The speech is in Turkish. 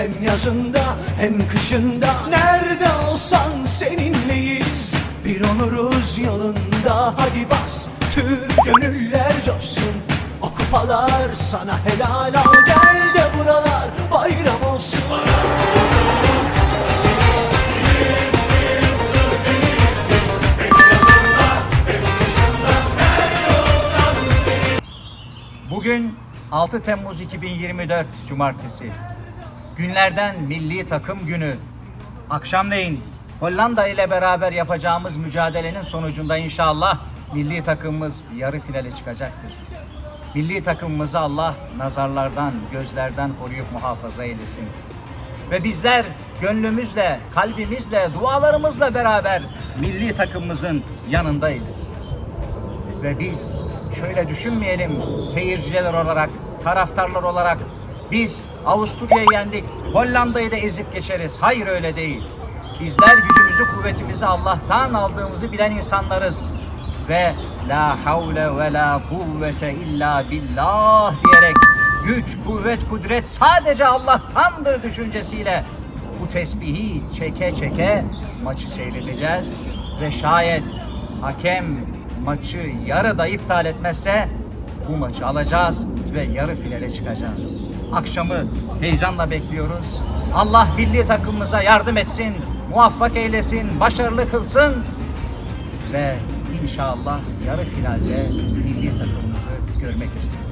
Hem yazında hem kışında. Nerede olsan seninleyiz. Bir onuruz yolunda. Hadi bas tır gönüller coşsun. O kupalar sana helal al Gel de buralar bayram olsun. Bugün 6 Temmuz 2024 Cumartesi. Günlerden milli takım günü. Akşamleyin Hollanda ile beraber yapacağımız mücadelenin sonucunda inşallah milli takımımız yarı finale çıkacaktır. Milli takımımızı Allah nazarlardan, gözlerden koruyup muhafaza eylesin. Ve bizler gönlümüzle, kalbimizle, dualarımızla beraber milli takımımızın yanındayız. Ve biz şöyle düşünmeyelim seyirciler olarak, taraftarlar olarak biz Avusturya'yı yendik, Hollanda'yı da ezip geçeriz. Hayır öyle değil. Bizler gücümüzü, kuvvetimizi Allah'tan aldığımızı bilen insanlarız. Ve la havle ve la kuvvete illa billah diyerek güç, kuvvet, kudret sadece Allah'tandır düşüncesiyle bu tesbihi çeke çeke maçı seyredeceğiz ve şayet hakem maçı yarıda iptal etmezse bu maçı alacağız ve yarı finale çıkacağız. Akşamı heyecanla bekliyoruz. Allah milli takımımıza yardım etsin, muvaffak eylesin, başarılı kılsın ve inşallah yarı finalde milli takımımızı görmek istiyoruz.